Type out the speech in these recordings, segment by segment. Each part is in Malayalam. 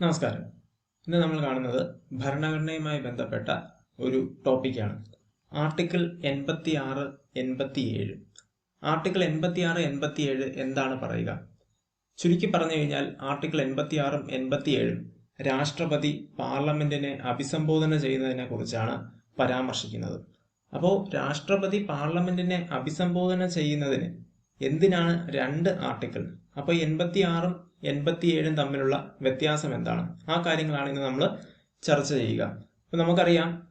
നമസ്കാരം. ഇന്ന് നമ്മൾ കാണുന്നത് ഭരണഘടനയുമായി ബന്ധപ്പെട്ട ഒരു ടോപ്പിക്കാണ്. ആർട്ടിക്കിൾ എൺപത്തി ആറ് എൺപത്തി ഏഴ് ആർട്ടിക്കിൾ എൺപത്തി ആറ് എൺപത്തി ഏഴ് എന്താണ് പറയുക? ചുരുക്കി പറഞ്ഞു കഴിഞ്ഞാൽ ആർട്ടിക്കിൾ എൺപത്തി ആറും എൺപത്തി ഏഴും രാഷ്ട്രപതി പാർലമെന്റിനെ അഭിസംബോധന ചെയ്യുന്നതിനെ കുറിച്ചാണ് പരാമർശിക്കുന്നത്. അപ്പോൾ രാഷ്ട്രപതി പാർലമെന്റിനെ അഭിസംബോധന ചെയ്യുന്നതിന് എന്തിനാണ് രണ്ട് ആർട്ടിക്കിൾ അപ്പോൾ എൺപത്തി ആറും എൺപത്തിയേഴും തമ്മിലുള്ള വ്യത്യാസം എന്താണ്? ആ കാര്യങ്ങളാണ് ഇന്ന് നമ്മൾ ചർച്ച ചെയ്യുക. അപ്പോൾ നമുക്കറിയാം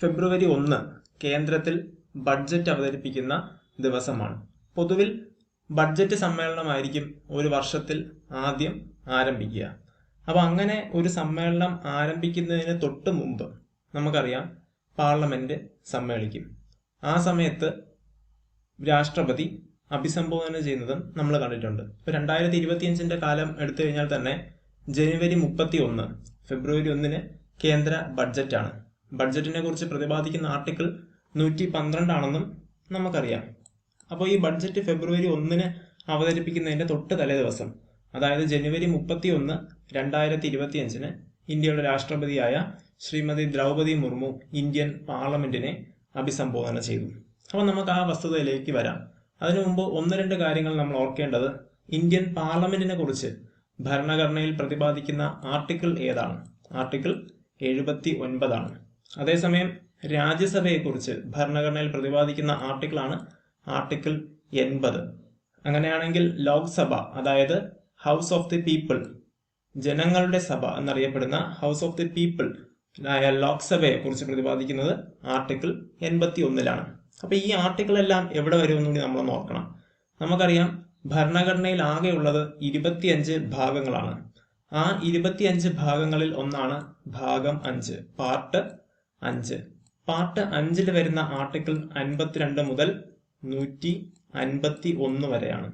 ഫെബ്രുവരി ഒന്ന് കേന്ദ്രത്തിൽ ബഡ്ജറ്റ് അവതരിപ്പിക്കുന്ന ദിവസമാണ്. പൊതുവിൽ ബഡ്ജറ്റ് സമ്മേളനമായിരിക്കും ഒരു വർഷത്തിൽ ആദ്യം ആരംഭിക്കുക. അപ്പോൾ അങ്ങനെ ഒരു സമ്മേളനം ആരംഭിക്കുന്നതിന് തൊട്ട് മുമ്പ് നമുക്കറിയാം പാർലമെന്റ് സമ്മേളിക്കും. ആ സമയത്ത് രാഷ്ട്രപതി അഭിസംബോധന ചെയ്യുന്നതും നമ്മൾ കണ്ടിട്ടുണ്ട്. ഇപ്പൊ രണ്ടായിരത്തി ഇരുപത്തിയഞ്ചിന്റെ കാലം എടുത്തു കഴിഞ്ഞാൽ തന്നെ ജനുവരി മുപ്പത്തി ഒന്ന് ഫെബ്രുവരി ഒന്നിന് കേന്ദ്ര ബഡ്ജറ്റാണ്. ബഡ്ജറ്റിനെ കുറിച്ച് പ്രതിപാദിക്കുന്ന ആർട്ടിക്കിൾ നൂറ്റി പന്ത്രണ്ടാണെന്നും നമുക്കറിയാം. അപ്പോൾ ഈ ബഡ്ജറ്റ് ഫെബ്രുവരി ഒന്നിന് അവതരിപ്പിക്കുന്നതിന്റെ തൊട്ട് തലേ ദിവസം അതായത് ജനുവരി മുപ്പത്തി ഒന്ന് രണ്ടായിരത്തി ഇരുപത്തിയഞ്ചിന് ഇന്ത്യയുടെ രാഷ്ട്രപതിയായ ശ്രീമതി ദ്രൗപതി മുർമു ഇന്ത്യൻ പാർലമെന്റിനെ അഭിസംബോധന ചെയ്തു. അപ്പോൾ നമുക്ക് ആ വസ്തുതയിലേക്ക് വരാം. അതിനു മുമ്പ് ഒന്ന് രണ്ട് കാര്യങ്ങൾ നമ്മൾ ഓർക്കേണ്ടത് ഇന്ത്യൻ പാർലമെന്റിനെ കുറിച്ച്. ഭരണഘടനയിൽ പ്രതിപാദിക്കുന്ന ആർട്ടിക്കിൾ ഏതാണ്? ആർട്ടിക്കിൾ എഴുപത്തി ഒൻപതാണ് അതേസമയം രാജ്യസഭയെക്കുറിച്ച് ഭരണഘടനയിൽ പ്രതിപാദിക്കുന്ന ആർട്ടിക്കിളാണ് ആർട്ടിക്കിൾ എൺപത്. അങ്ങനെയാണെങ്കിൽ ലോക്സഭ അതായത് ഹൗസ് ഓഫ് ദി പീപ്പിൾ ജനങ്ങളുടെ സഭ എന്നറിയപ്പെടുന്ന ഹൗസ് ഓഫ് ദി പീപ്പിൾ ആയ ലോക്സഭയെ കുറിച്ച് പ്രതിപാദിക്കുന്നത് ആർട്ടിക്കിൾ എൺപത്തി ഒന്നിലാണ് അപ്പൊ ഈ ആർട്ടിക്കിൾ എല്ലാം എവിടെ വരുമെന്ന് കൂടി നമ്മൾ നോക്കണം. നമുക്കറിയാം ഭരണഘടനയിൽ ആകെയുള്ളത് ഇരുപത്തിയഞ്ച് ഭാഗങ്ങളാണ്. ആ ഇരുപത്തിയഞ്ച് ഭാഗങ്ങളിൽ ഒന്നാണ് ഭാഗം അഞ്ച് പാർട്ട് അഞ്ച്. പാർട്ട് അഞ്ചിൽ വരുന്ന ആർട്ടിക്കിൾ അൻപത്തിരണ്ട് മുതൽ നൂറ്റി അൻപത്തി ഒന്ന് വരെയാണ്.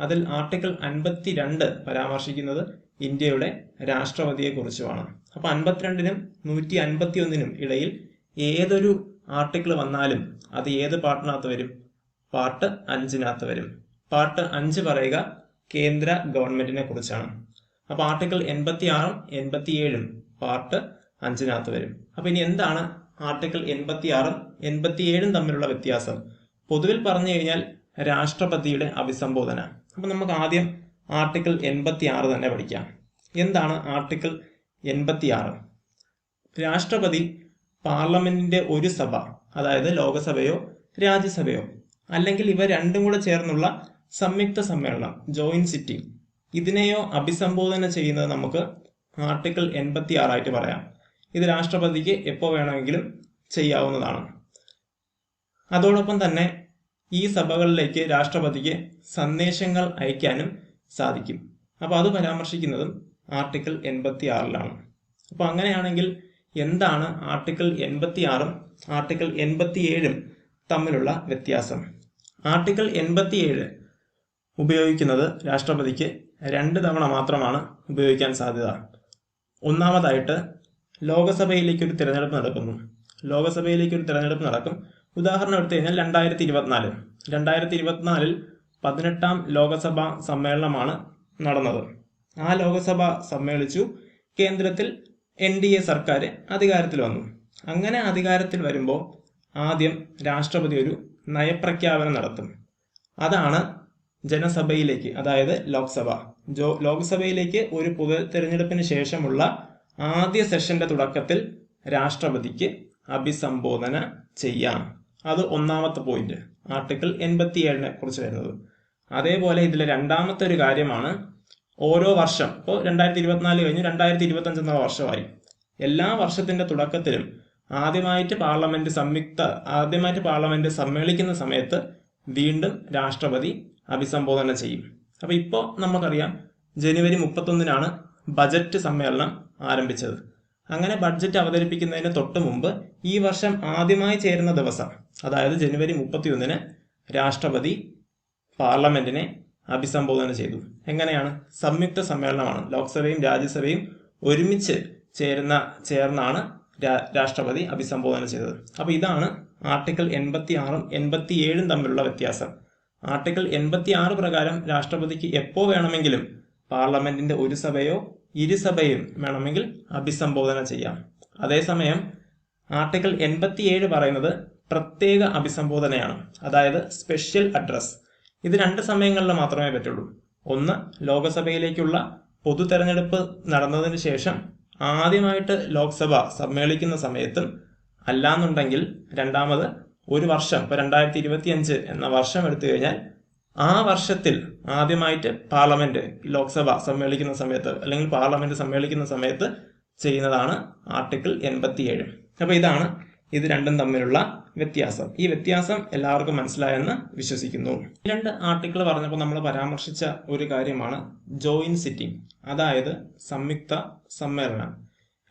അതിൽ ആർട്ടിക്കിൾ അൻപത്തിരണ്ട് പരാമർശിക്കുന്നത് ഇന്ത്യയുടെ രാഷ്ട്രപതിയെ കുറിച്ചുമാണ് അപ്പൊ അൻപത്തിരണ്ടിനും നൂറ്റി അൻപത്തി ഒന്നിനും ഇടയിൽ ഏതൊരു ആർട്ടിക്കിൾ വന്നാലും അത് ഏത് പാർട്ടിനകത്ത് വരും? പാർട്ട് അഞ്ചിനകത്ത് വരും. പാർട്ട് അഞ്ച് പറയുക കേന്ദ്ര ഗവൺമെന്റിനെ കുറിച്ചാണ്. അപ്പൊ ആർട്ടിക്കിൾ എൺപത്തി ആറും എൺപത്തി ഏഴും പാർട്ട് അഞ്ചിനകത്ത് വരും. അപ്പൊ ഇനി എന്താണ് ആർട്ടിക്കിൾ എൺപത്തി ആറും എൺപത്തി ഏഴും തമ്മിലുള്ള വ്യത്യാസം? പൊതുവിൽ പറഞ്ഞു കഴിഞ്ഞാൽ രാഷ്ട്രപതിയുടെ അഭിസംബോധന. അപ്പൊ നമുക്ക് ആദ്യം ആർട്ടിക്കിൾ എൺപത്തി ആറ് തന്നെ പഠിക്കാം. എന്താണ് ആർട്ടിക്കിൾ എൺപത്തി ആറ് രാഷ്ട്രപതി പാർലമെന്റിന്റെ ഒരു സഭ അതായത് ലോകസഭയോ രാജ്യസഭയോ അല്ലെങ്കിൽ ഇവ രണ്ടും കൂടെ ചേർന്നുള്ള സംയുക്ത സമ്മേളനം ജോയിന്റ് സിറ്റി ഇതിനെയോ അഭിസംബോധന ചെയ്യുന്നത് നമുക്ക് ആർട്ടിക്കിൾ എൺപത്തി ആറായിട്ട് പറയാം. ഇത് രാഷ്ട്രപതിക്ക് എപ്പോൾ വേണമെങ്കിലും ചെയ്യാവുന്നതാണ്. അതോടൊപ്പം തന്നെ ഈ സഭകളിലേക്ക് രാഷ്ട്രപതിക്ക് സന്ദേശങ്ങൾ അയക്കാനും സാധിക്കും. അപ്പോൾ അത് പരാമർശിക്കുന്നതും ആർട്ടിക്കിൾ എൺപത്തി ആറിലാണ് അപ്പോൾ അങ്ങനെയാണെങ്കിൽ എന്താണ് ആർട്ടിക്കിൾ എൺപത്തി ആറും ആർട്ടിക്കിൾ എൺപത്തി ഏഴും തമ്മിലുള്ള വ്യത്യാസം? ആർട്ടിക്കിൾ എൺപത്തി ഏഴ് ഉപയോഗിക്കുന്നത് രാഷ്ട്രപതിക്ക് രണ്ട് തവണ മാത്രമാണ് ഉപയോഗിക്കാൻ സാധ്യത. ഒന്നാമതായിട്ട് ലോകസഭയിലേക്ക് ഒരു തിരഞ്ഞെടുപ്പ് നടക്കുന്നു. ലോകസഭയിലേക്ക് ഒരു തിരഞ്ഞെടുപ്പ് നടക്കും. ഉദാഹരണം എടുത്തു കഴിഞ്ഞാൽ രണ്ടായിരത്തി ഇരുപത്തിനാല് രണ്ടായിരത്തി ഇരുപത്തിനാലിൽ പതിനെട്ടാം ലോകസഭാ സമ്മേളനമാണ് നടന്നത്. ആ ലോകസഭ സമ്മേളിച്ചു. കേന്ദ്രത്തിൽ എൻ ഡി എ സർക്കാർ അധികാരത്തിൽ വന്നു. അങ്ങനെ അധികാരത്തിൽ വരുമ്പോൾ ആദ്യം രാഷ്ട്രപതി ഒരു നയപ്രഖ്യാപനം നടത്തും. അതാണ് ജനസഭയിലേക്ക് അതായത് ലോക്സഭ. ജോ ലോക്സഭയിലേക്ക് ഒരു പൊതു തെരഞ്ഞെടുപ്പിന് ശേഷമുള്ള ആദ്യ സെഷന്റെ തുടക്കത്തിൽ രാഷ്ട്രപതിക്ക് അഭിസംബോധന ചെയ്യാം. അത് ഒന്നാമത്തെ പോയിന്റ്. ആർട്ടിക്കിൾ എൺപത്തിയേഴിനെ കുറിച്ച് വരുന്നത്. അതേപോലെ ഇതിലെ രണ്ടാമത്തെ ഒരു കാര്യമാണ് ഓരോ വർഷം. ഇപ്പോൾ രണ്ടായിരത്തി ഇരുപത്തിനാല് കഴിഞ്ഞ് രണ്ടായിരത്തി ഇരുപത്തി അഞ്ച് എന്ന വർഷമായി. എല്ലാ വർഷത്തിന്റെ തുടക്കത്തിലും ആദ്യമായിട്ട് പാർലമെന്റ് സംയുക്ത ആദ്യമായിട്ട് പാർലമെന്റ് സമ്മേളിക്കുന്ന സമയത്ത് വീണ്ടും രാഷ്ട്രപതി അഭിസംബോധന ചെയ്യും. അപ്പോൾ ഇപ്പോൾ നമുക്കറിയാം ജനുവരി മുപ്പത്തൊന്നിനാണ് ബജറ്റ് സമ്മേളനം ആരംഭിച്ചത്. അങ്ങനെ ബഡ്ജറ്റ് അവതരിപ്പിക്കുന്നതിന് തൊട്ട് മുമ്പ് ഈ വർഷം ആദ്യമായി ചേരുന്ന ദിവസം അതായത് ജനുവരി മുപ്പത്തിയൊന്നിന് രാഷ്ട്രപതി പാർലമെന്റിനെ അഭിസംബോധന ചെയ്തു. എങ്ങനെയാണ്? സംയുക്ത സമ്മേളനമാണ്. ലോക്സഭയും രാജ്യസഭയും ഒരുമിച്ച് ചേരുന്ന ചേർന്നാണ് രാഷ്ട്രപതി അഭിസംബോധന ചെയ്തത്. അപ്പൊ ഇതാണ് ആർട്ടിക്കിൾ എൺപത്തി ആറും എൺപത്തി ഏഴും തമ്മിലുള്ള വ്യത്യാസം. ആർട്ടിക്കിൾ എൺപത്തി ആറ് പ്രകാരം രാഷ്ട്രപതിക്ക് എപ്പോ വേണമെങ്കിലും പാർലമെന്റിന്റെ ഒരു സഭയോ ഇരുസഭയും വേണമെങ്കിൽ അഭിസംബോധന ചെയ്യാം. അതേസമയം ആർട്ടിക്കിൾ എൺപത്തിയേഴ് പറയുന്നത് പ്രത്യേക അഭിസംബോധനയാണ്. അതായത് സ്പെഷ്യൽ അഡ്രസ്. ഇത് രണ്ട് സമയങ്ങളിൽ മാത്രമേ പറ്റുള്ളൂ. ഒന്ന് ലോകസഭയിലേക്കുള്ള പൊതു തെരഞ്ഞെടുപ്പ് നടന്നതിന് ശേഷം ആദ്യമായിട്ട് ലോക്സഭ സമ്മേളിക്കുന്ന സമയത്തും അല്ലാന്നുണ്ടെങ്കിൽ രണ്ടാമത് ഒരു വർഷം ഇപ്പൊ രണ്ടായിരത്തി ഇരുപത്തി അഞ്ച് എന്ന വർഷം എടുത്തു കഴിഞ്ഞാൽ ആ വർഷത്തിൽ ആദ്യമായിട്ട് പാർലമെന്റ് ലോക്സഭ സമ്മേളിക്കുന്ന സമയത്ത് അല്ലെങ്കിൽ പാർലമെന്റ് സമ്മേളിക്കുന്ന സമയത്ത് ചെയ്യുന്നതാണ് ആർട്ടിക്കിൾ എൺപത്തിയേഴ്. അപ്പൊ ഇതാണ് ഇത് രണ്ടും തമ്മിലുള്ള വ്യത്യാസം. ഈ വ്യത്യാസം എല്ലാവർക്കും മനസ്സിലായെന്ന് വിശ്വസിക്കുന്നു. രണ്ട് ആർട്ടിക്കിൾ പറഞ്ഞപ്പോൾ നമ്മൾ പരാമർശിച്ച ഒരു കാര്യമാണ് ജോയിൻ സിറ്റിംഗ് അതായത് സംയുക്ത സമ്മേളനം.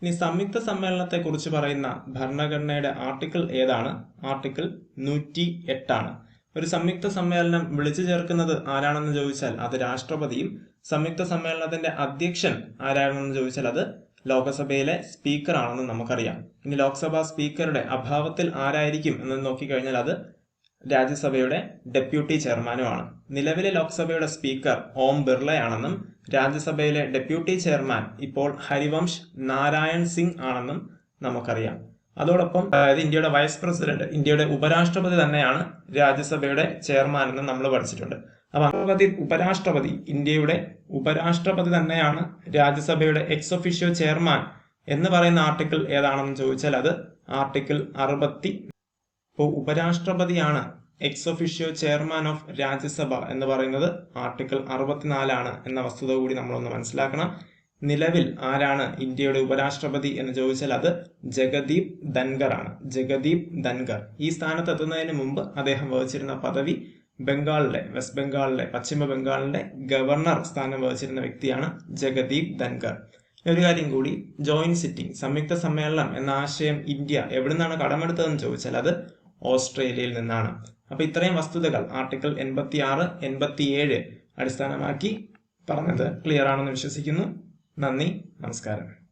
ഇനി സംയുക്ത സമ്മേളനത്തെ കുറിച്ച് പറയുന്ന ഭരണഘടനയുടെ ആർട്ടിക്കിൾ ഏതാണ്? ആർട്ടിക്കിൾ നൂറ്റി എട്ടാണ് ഒരു സംയുക്ത സമ്മേളനം വിളിച്ചു ചേർക്കുന്നത് ആരാണെന്ന് ചോദിച്ചാൽ അത് രാഷ്ട്രപതിയും സംയുക്ത സമ്മേളനത്തിന്റെ അധ്യക്ഷൻ ആരാണെന്ന് ചോദിച്ചാൽ അത് ലോകസഭയിലെ സ്പീക്കർ ആണെന്ന് നമുക്കറിയാം. ഇനി ലോക്സഭാ സ്പീക്കറുടെ അഭാവത്തിൽ ആരായിരിക്കും എന്ന് നോക്കിക്കഴിഞ്ഞാൽ അത് രാജ്യസഭയുടെ ഡെപ്യൂട്ടി ചെയർമാനുമാണ്. നിലവിലെ ലോക്സഭയുടെ സ്പീക്കർ ഓം ബിർളയാണെന്നും രാജ്യസഭയിലെ ഡെപ്യൂട്ടി ചെയർമാൻ ഇപ്പോൾ ഹരിവംശ് നാരായൺ സിംഗ് ആണെന്നും നമുക്കറിയാം. അതോടൊപ്പം അതായത് ഇന്ത്യയുടെ വൈസ് പ്രസിഡന്റ് ഇന്ത്യയുടെ ഉപരാഷ്ട്രപതി തന്നെയാണ് രാജ്യസഭയുടെ ചെയർമാൻ എന്ന് നമ്മൾ പഠിച്ചിട്ടുണ്ട്. അപ്പൊ അറുപതി ഉപരാഷ്ട്രപതി ഇന്ത്യയുടെ ഉപരാഷ്ട്രപതി തന്നെയാണ് രാജ്യസഭയുടെ എക്സ് ഒഫീഷ്യോ ചെയർമാൻ എന്ന് പറയുന്ന ആർട്ടിക്കിൾ ഏതാണെന്ന് ചോദിച്ചാൽ അത് ആർട്ടിക്കിൾ അറുപത്തി ഇപ്പോൾ ഉപരാഷ്ട്രപതിയാണ് ex officio chairman of Rajya Sabha എന്ന് പറയുന്നത് ആർട്ടിക്കിൾ അറുപത്തിനാലാണ് എന്ന വസ്തുത കൂടി നമ്മളൊന്ന് മനസ്സിലാക്കണം. നിലവിൽ ആരാണ് ഇന്ത്യയുടെ ഉപരാഷ്ട്രപതി എന്ന് ചോദിച്ചാൽ അത് ജഗദീപ് ധൻഖർ ആണ് ജഗദീപ് ധൻഖർ. ഈ സ്ഥാനത്ത് എത്തുന്നതിന് മുമ്പ് അദ്ദേഹം വഹിച്ചിരുന്ന പദവി ബംഗാളിലെ വെസ്റ്റ് ബംഗാളിലെ പശ്ചിമ ബംഗാളിലെ ഗവർണർ സ്ഥാനം വഹിച്ചിരുന്ന വ്യക്തിയാണ് ജഗദീപ് ധൻഖർ. ഒരു കാര്യം കൂടി ജോയിന്റ് സിറ്റിംഗ് സംയുക്ത സമ്മേളനം എന്ന ആശയം ഇന്ത്യ എവിടെ നിന്നാണ് കടമെടുത്തതെന്ന് ചോദിച്ചാൽ അത് ഓസ്ട്രേലിയയിൽ നിന്നാണ്. അപ്പൊ ഇത്രയും വസ്തുതകൾ ആർട്ടിക്കിൾ എൺപത്തി ആറ് എൺപത്തി ഏഴ് അടിസ്ഥാനമാക്കി പറഞ്ഞത് ക്ലിയർ ആണെന്ന് വിശ്വസിക്കുന്നു. നന്ദി നമസ്കാരം.